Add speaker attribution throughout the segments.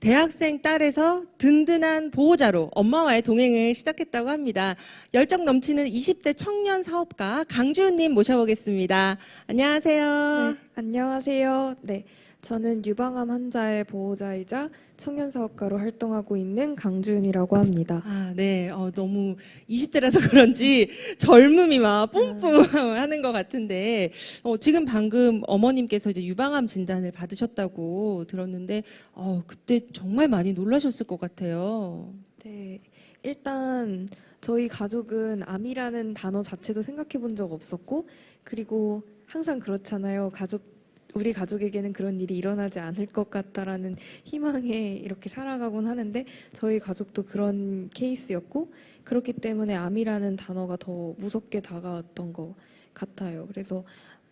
Speaker 1: 대학생 딸에서 든든한 보호자로 엄마와의 동행을 시작했다고 합니다. 열정 넘치는 20대 청년 사업가 강주은님 모셔보겠습니다. 안녕하세요.
Speaker 2: 네, 안녕하세요. 네, 저는 유방암 환자의 보호자이자 청년 사업가로 활동하고 있는 강주은이라고 합니다.
Speaker 1: 아, 네. 어, 너무 20대라서 그런지 젊음이 막 뿜뿜 하는 것 같은데, 어, 지금 방금 어머님께서 이제 유방암 진단을 받으셨다고 들었는데, 어, 그때 정말 많이 놀라셨을 것 같아요.
Speaker 2: 네, 일단 저희 가족은 암이라는 단어 자체도 생각해 본 적 없었고, 그리고 항상 그렇잖아요. 가족 우리 가족에게는 그런 일이 일어나지 않을 것 같다라는 희망에 이렇게 살아가곤 하는데 저희 가족도 그런 케이스였고 그렇기 때문에 암이라는 단어가 더 무섭게 다가왔던 것 같아요. 그래서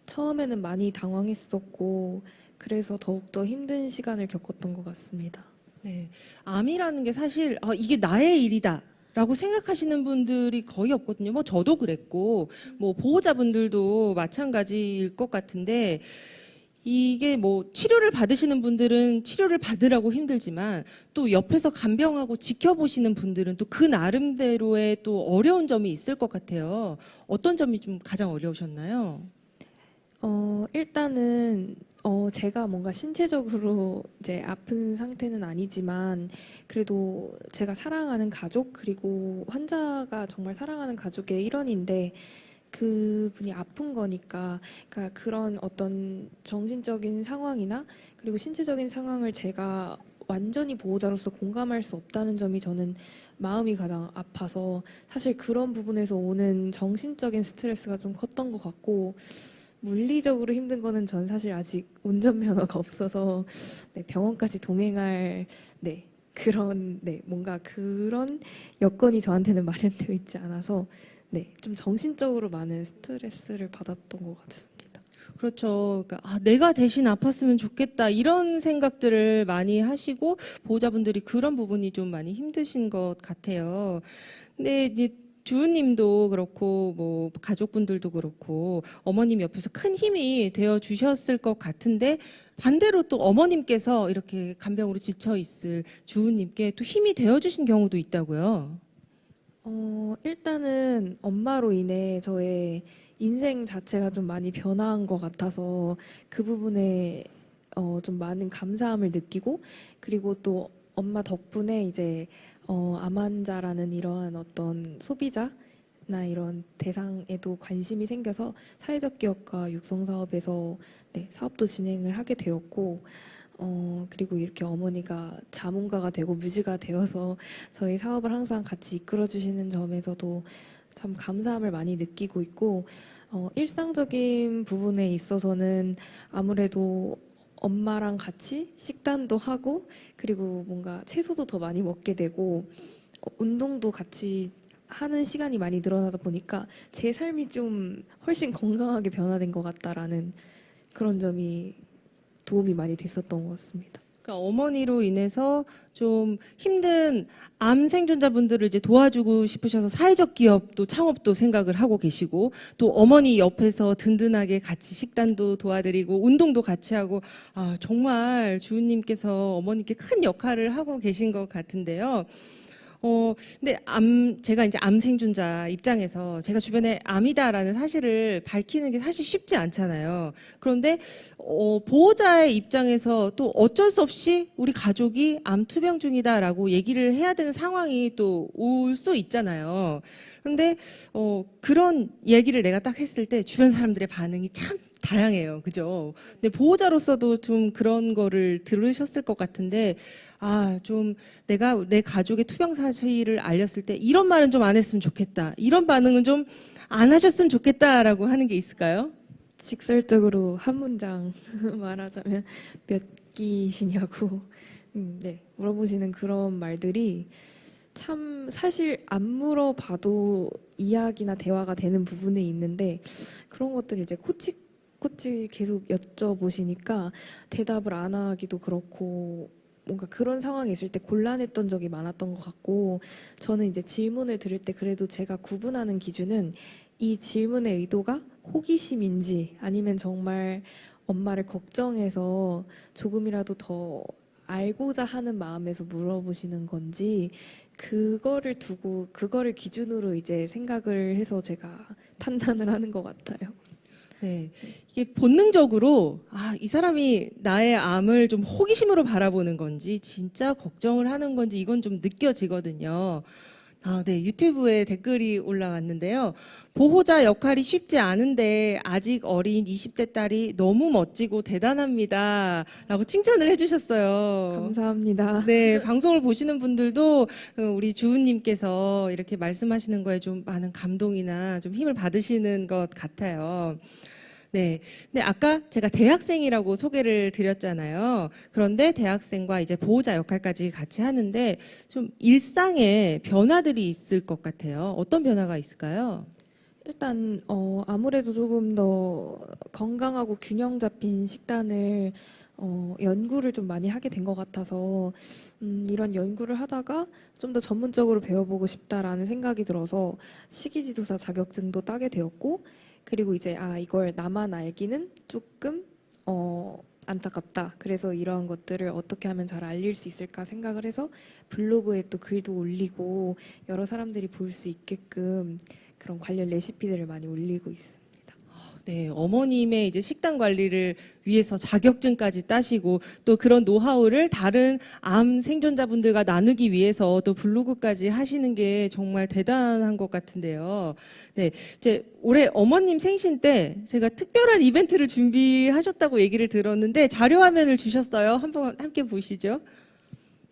Speaker 2: 처음에는 많이 당황했었고 그래서 더욱더 힘든 시간을 겪었던 것 같습니다.
Speaker 1: 네. 암이라는 게 사실, 아, 이게 나의 일이다. 라고 생각하시는 분들이 거의 없거든요. 뭐 저도 그랬고, 뭐 보호자분들도 마찬가지일 것 같은데, 이게 뭐 치료를 받으시는 분들은 치료를 받으라고 힘들지만 또 옆에서 간병하고 지켜보시는 분들은 또 그 나름대로의 또 어려운 점이 있을 것 같아요. 어떤 점이 좀 가장 어려우셨나요?
Speaker 2: 어, 일단은 어, 제가 뭔가 신체적으로 이제 아픈 상태는 아니지만 그래도 제가 사랑하는 가족 그리고 환자가 정말 사랑하는 가족의 일원인데 그분이 아픈 거니까 그러니까 그런 어떤 정신적인 상황이나 그리고 신체적인 상황을 제가 완전히 보호자로서 공감할 수 없다는 점이 저는 마음이 가장 아파서 사실 그런 부분에서 오는 정신적인 스트레스가 좀 컸던 것 같고 물리적으로 힘든 거는 전 사실 아직 운전면허가 없어서 네, 병원까지 동행할 네, 그런 네, 뭔가 그런 여건이 저한테는 마련되어 있지 않아서 네, 좀 정신적으로 많은 스트레스를 받았던 것 같습니다.
Speaker 1: 그렇죠. 그러니까 아, 내가 대신 아팠으면 좋겠다 이런 생각들을 많이 하시고 보호자분들이 그런 부분이 좀 많이 힘드신 것 같아요. 근데 이제 주우님도 그렇고 뭐 가족분들도 그렇고 어머님 옆에서 큰 힘이 되어 주셨을 것 같은데 반대로 또 어머님께서 이렇게 간병으로 지쳐 있을 주우님께 또 힘이 되어 주신 경우도 있다고요.
Speaker 2: 어, 일단은 엄마로 인해 저의 인생 자체가 좀 많이 변화한 것 같아서 그 부분에 어, 좀 많은 감사함을 느끼고 그리고 또 엄마 덕분에 이제 어, 암 환자라는 이러한 어떤 소비자나 이런 대상에도 관심이 생겨서 사회적 기업과 육성 사업에서 네, 사업도 진행을 하게 되었고 어, 그리고 이렇게 어머니가 자문가가 되고 뮤지가 되어서 저희 사업을 항상 같이 이끌어 주시는 점에서도 참 감사함을 많이 느끼고 있고 어, 일상적인 부분에 있어서는 아무래도 엄마랑 같이 식단도 하고 그리고 뭔가 채소도 더 많이 먹게 되고 어, 운동도 같이 하는 시간이 많이 늘어나다 보니까 제 삶이 좀 훨씬 건강하게 변화된 것 같다라는 그런 점이 도움이 많이 됐었던 것 같습니다.
Speaker 1: 그러니까 어머니로 인해서 좀 힘든 암 생존자분들을 이제 도와주고 싶으셔서 사회적 기업도 창업도 생각을 하고 계시고 또 어머니 옆에서 든든하게 같이 식단도 도와드리고 운동도 같이 하고 아 정말 주우님께서 어머니께 큰 역할을 하고 계신 것 같은데요. 어, 근데 암, 제가 이제 암 생존자 입장에서 제가 주변에 암이다라는 사실을 밝히는 게 사실 쉽지 않잖아요. 그런데, 어, 보호자의 입장에서 또 어쩔 수 없이 우리 가족이 암 투병 중이다라고 얘기를 해야 되는 상황이 또 올 수 있잖아요. 근데, 어, 그런 얘기를 내가 딱 했을 때 주변 사람들의 반응이 참 다양해요. 그죠? 근데 보호자로서도 좀 그런 거를 들으셨을 것 같은데, 아, 좀 내가 내 가족의 투병 사실을 알렸을 때 이런 말은 좀 안 했으면 좋겠다. 이런 반응은 좀 안 하셨으면 좋겠다라고 하는 게 있을까요?
Speaker 2: 직설적으로 한 문장 말하자면 몇 끼시냐고 음, 네, 물어보시는 그런 말들이 참 사실 안 물어봐도 이야기나 대화가 되는 부분에 있는데 그런 것들을 이제 코치 코치 계속 여쭤보시니까 대답을 안 하기도 그렇고 뭔가 그런 상황이 있을 때 곤란했던 적이 많았던 것 같고 저는 이제 질문을 들을 때 그래도 제가 구분하는 기준은 이 질문의 의도가 호기심인지 아니면 정말 엄마를 걱정해서 조금이라도 더 알고자 하는 마음에서 물어보시는 건지 그거를 두고 그거를 기준으로 이제 생각을 해서 제가 판단을 하는 것 같아요.
Speaker 1: 네. 이게 본능적으로, 아, 이 사람이 나의 암을 좀 호기심으로 바라보는 건지, 진짜 걱정을 하는 건지, 이건 좀 느껴지거든요. 아, 네. 유튜브에 댓글이 올라왔는데요. 보호자 역할이 쉽지 않은데, 아직 어린 20대 딸이 너무 멋지고 대단합니다. 라고 칭찬을 해주셨어요.
Speaker 2: 감사합니다.
Speaker 1: 네, 방송을 보시는 분들도 어, 우리 주우님께서 이렇게 말씀하시는 거에 좀 많은 감동이나 좀 힘을 받으시는 것 같아요. 네. 근데 아까 제가 대학생이라고 소개를 드렸잖아요. 그런데 대학생과 이제 보호자 역할까지 같이 하는데 좀 일상에 변화들이 있을 것 같아요. 어떤 변화가 있을까요?
Speaker 2: 일단 어 아무래도 조금 더 건강하고 균형 잡힌 식단을 어 연구를 좀 많이 하게 된 것 같아서 음 이런 연구를 하다가 좀 더 전문적으로 배워보고 싶다라는 생각이 들어서 식이지도사 자격증도 따게 되었고 그리고 이제 아 이걸 나만 알기는 조금 어 안타깝다. 그래서 이러한 것들을 어떻게 하면 잘 알릴 수 있을까 생각을 해서 블로그에 또 글도 올리고 여러 사람들이 볼 수 있게끔 그런 관련 레시피들을 많이 올리고 있습니다.
Speaker 1: 네, 어머님의 이제 식단 관리를 위해서 자격증까지 따시고 또 그런 노하우를 다른 암 생존자분들과 나누기 위해서 또 블로그까지 하시는 게 정말 대단한 것 같은데요. 네, 이제 올해 어머님 생신 때 제가 특별한 이벤트를 준비하셨다고 얘기를 들었는데 자료 화면을 주셨어요. 한번 함께 보시죠.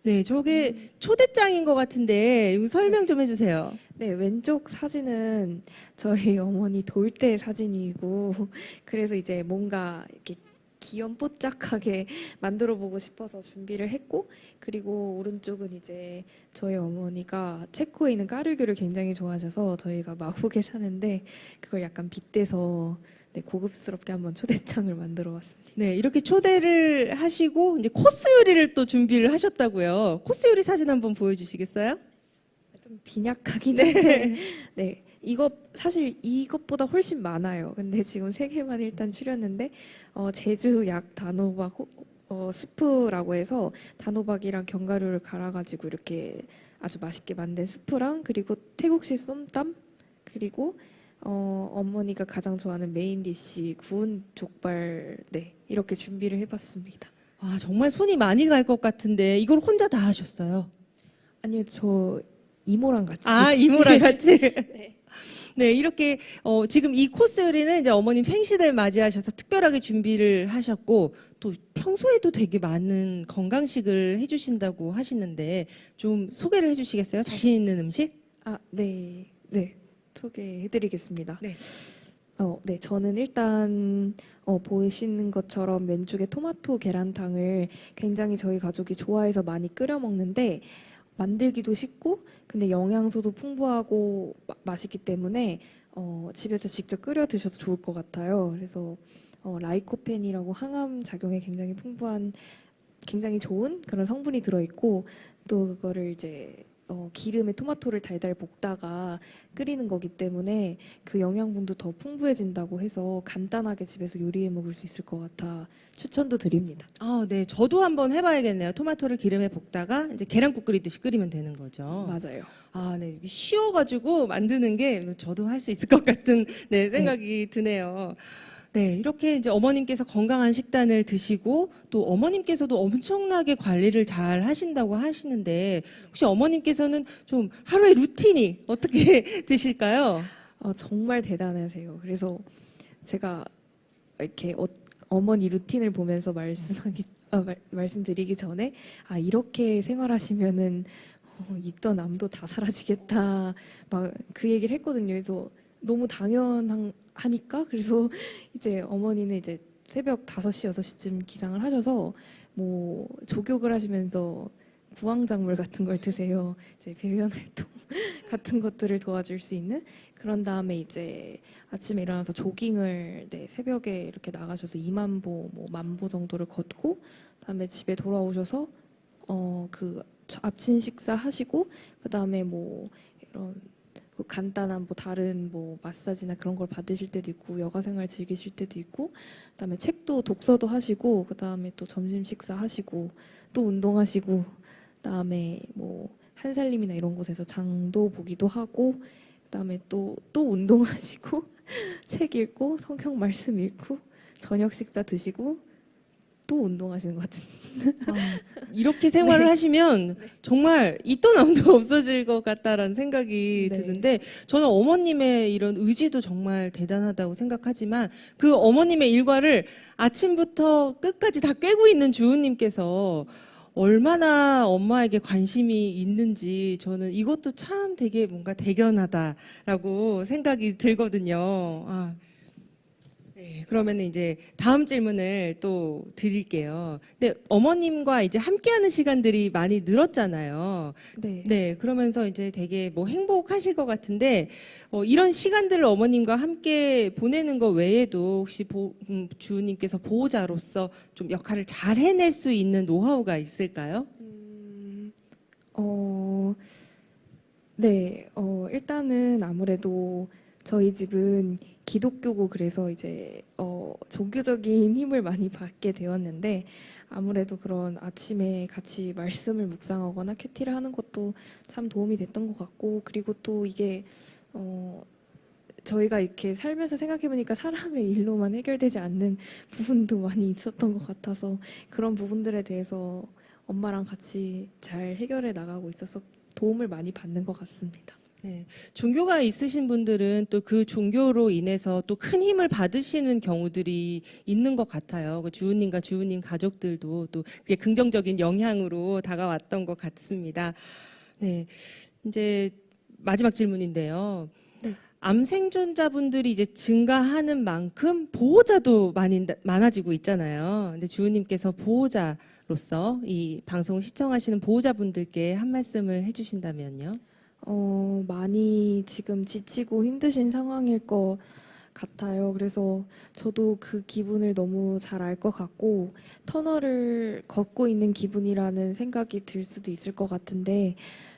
Speaker 1: 네, 저게 초대장인 것 같은데 이거 설명 좀 해주세요.
Speaker 2: 네, 왼쪽 사진은 저희 어머니 돌 때 사진이고 그래서 이제 뭔가 이렇게 귀염뽀짝하게 만들어 보고 싶어서 준비를 했고 그리고 오른쪽은 이제 저희 어머니가 체코에 있는 까르교를 굉장히 좋아하셔서 저희가 마곡에 사는데 그걸 약간 빗대서 네, 고급스럽게 한번 초대장을 만들어 왔습니다.
Speaker 1: 네, 이렇게 초대를 하시고 이제 코스 요리를 또 준비를 하셨다고요. 코스 요리 사진 한번 보여주시겠어요?
Speaker 2: 좀 빈약하긴 한데 네 이거 사실 이것보다 훨씬 많아요. 근데 지금 세 개만 일단 추렸는데 어, 제주 약 단호박 호- 어, 스프라고 해서 단호박이랑 견과류를 갈아가지고 이렇게 아주 맛있게 만든 스프랑 그리고 태국식 쏨땀 그리고 어, 어머니가 가장 좋아하는 메인 디시 구운 족발 네 이렇게 준비를 해봤습니다.
Speaker 1: 아, 정말 손이 많이 갈 것 같은데 이걸 혼자 다 하셨어요.
Speaker 2: 아니요 저 이모랑 같이
Speaker 1: 아, 이모랑 같이. 네, 이렇게 어, 지금 이 코스 요리는 이제 어머님 생신을 맞이하셔서 특별하게 준비를 하셨고 또 평소에도 되게 많은 건강식을 해주신다고 하시는데 좀 소개를 해주시겠어요? 자신 있는 음식?
Speaker 2: 아, 네. 네. 소개해드리겠습니다.
Speaker 1: 네.
Speaker 2: 어, 네. 저는 일단, 어, 보시는 것처럼 왼쪽에 토마토 계란탕을 굉장히 저희 가족이 좋아해서 많이 끓여 먹는데, 만들기도 쉽고, 근데 영양소도 풍부하고 마- 맛있기 때문에, 어, 집에서 직접 끓여 드셔도 좋을 것 같아요. 그래서, 어, 라이코펜이라고 항암 작용에 굉장히 풍부한, 굉장히 좋은 그런 성분이 들어 있고, 또 그거를 이제, 어, 기름에 토마토를 달달 볶다가 끓이는 거기 때문에 그 영양분도 더 풍부해진다고 해서 간단하게 집에서 요리해 먹을 수 있을 것 같아 추천도 드립니다.
Speaker 1: 아, 네. 저도 한번 해봐야겠네요. 토마토를 기름에 볶다가 이제 계란국 끓이듯이 끓이면 되는 거죠.
Speaker 2: 맞아요.
Speaker 1: 아, 네. 이게 쉬워가지고 만드는 게 저도 할 수 있을 것 같은 네, 생각이 드네요. 네, 이렇게 이제 어머님께서 건강한 식단을 드시고 또 어머님께서도 엄청나게 관리를 잘 하신다고 하시는데 혹시 어머님께서는 좀 하루의 루틴이 어떻게 되실까요?
Speaker 2: 어, 정말 대단하세요. 그래서 제가 이렇게 어, 어머니 루틴을 보면서 말씀하기 아, 말, 말씀드리기 전에 아 이렇게 생활하시면은 어, 있던 암도 다 사라지겠다 막 그 얘기를 했거든요. 그래서 너무 당연하니까 그래서 이제 어머니는 이제 새벽 5시 6시쯤 기상을 하셔서 뭐 조격을 하시면서 구황작물 같은 걸 드세요. 이제 배변 활동 같은 것들을 도와줄 수 있는 그런 다음에 이제 아침에 일어나서 조깅을 네, 새벽에 이렇게 나가셔서 2만 보, 뭐 만보 정도를 걷고 그다음에 집에 돌아오셔서 어 그 아침 식사 하시고 그다음에 뭐 이런 그 간단한 뭐 다른 뭐 마사지나 그런 걸 받으실 때도 있고 여가 생활 즐기실 때도 있고 그다음에 책도 독서도 하시고 그다음에 또 점심 식사 하시고 또 운동하시고 그다음에 뭐 한살림이나 이런 곳에서 장도 보기도 하고 그다음에 또또 운동하시고 책 읽고 성경 말씀 읽고 저녁 식사 드시고 또 운동하시는 것 같은
Speaker 1: 아, 이렇게 생활을
Speaker 2: 네.
Speaker 1: 하시면 정말 있도 남도 없어질 것 같다라는 생각이
Speaker 2: 네.
Speaker 1: 드는데 저는 어머님의 이런 의지도 정말 대단하다고 생각하지만 그 어머님의 일과를 아침부터 끝까지 다 꿰고 있는 주우님께서 얼마나 엄마에게 관심이 있는지 저는 이것도 참 되게 뭔가 대견하다라고 생각이 들거든요. 아. 네, 그러면 이제 다음 질문을 또 드릴게요. 근데 어머님과 이제 함께하는 시간들이 많이 늘었잖아요.
Speaker 2: 네.
Speaker 1: 네, 그러면서 이제 되게 뭐 행복하실 것 같은데 어, 이런 시간들을 어머님과 함께 보내는 것 외에도 혹시 보, 음, 주님께서 보호자로서 좀 역할을 잘 해낼 수 있는 노하우가 있을까요?
Speaker 2: 음, 어, 네, 어, 일단은 아무래도 저희 집은 기독교고 그래서 이제 어, 종교적인 힘을 많이 받게 되었는데 아무래도 그런 아침에 같이 말씀을 묵상하거나 큐티를 하는 것도 참 도움이 됐던 것 같고 그리고 또 이게 어, 저희가 이렇게 살면서 생각해보니까 사람의 일로만 해결되지 않는 부분도 많이 있었던 것 같아서 그런 부분들에 대해서 엄마랑 같이 잘 해결해 나가고 있어서 도움을 많이 받는 것 같습니다.
Speaker 1: 네, 종교가 있으신 분들은 또 그 종교로 인해서 또 큰 힘을 받으시는 경우들이 있는 것 같아요. 그 주우님과 주우님 가족들도 또 그게 긍정적인 영향으로 다가왔던 것 같습니다. 네, 이제 마지막 질문인데요.
Speaker 2: 네.
Speaker 1: 암 생존자분들이 이제 증가하는 만큼 보호자도 많이 많아지고 있잖아요. 근데 주우님께서 보호자로서 이 방송 시청하시는 보호자분들께 한 말씀을 해주신다면요.
Speaker 2: 어, 많이 지금 지치고 힘드신 상황일 것 같아요. 그래서 저도 그 기분을 너무 잘 알 것 같고, 터널을 걷고 있는 기분이라는 생각이 들 수도 있을 것 같은데,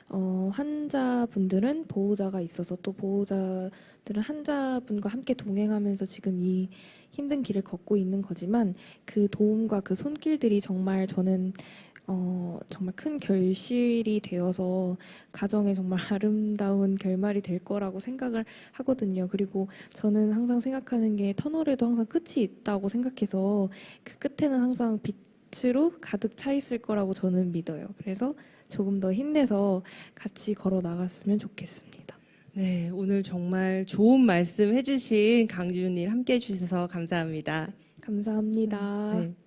Speaker 2: 어, 환자분들은 보호자가 있어서 또 보호자들은 환자분과 함께 동행하면서 지금 이 힘든 길을 걷고 있는 거지만 그 도움과 그 손길들이 정말 저는 어, 정말 큰 결실이 되어서 가정에 정말 아름다운 결말이 될 거라고 생각을 하거든요. 그리고 저는 항상 생각하는 게 터널에도 항상 끝이 있다고 생각해서 그 끝에는 항상 빛으로 가득 차 있을 거라고 저는 믿어요. 그래서 조금 더 힘내서 같이 걸어 나갔으면 좋겠습니다.
Speaker 1: 네, 오늘 정말 좋은 말씀 해주신 강주님 함께 해주셔서 감사합니다.
Speaker 2: 감사합니다.
Speaker 1: 네.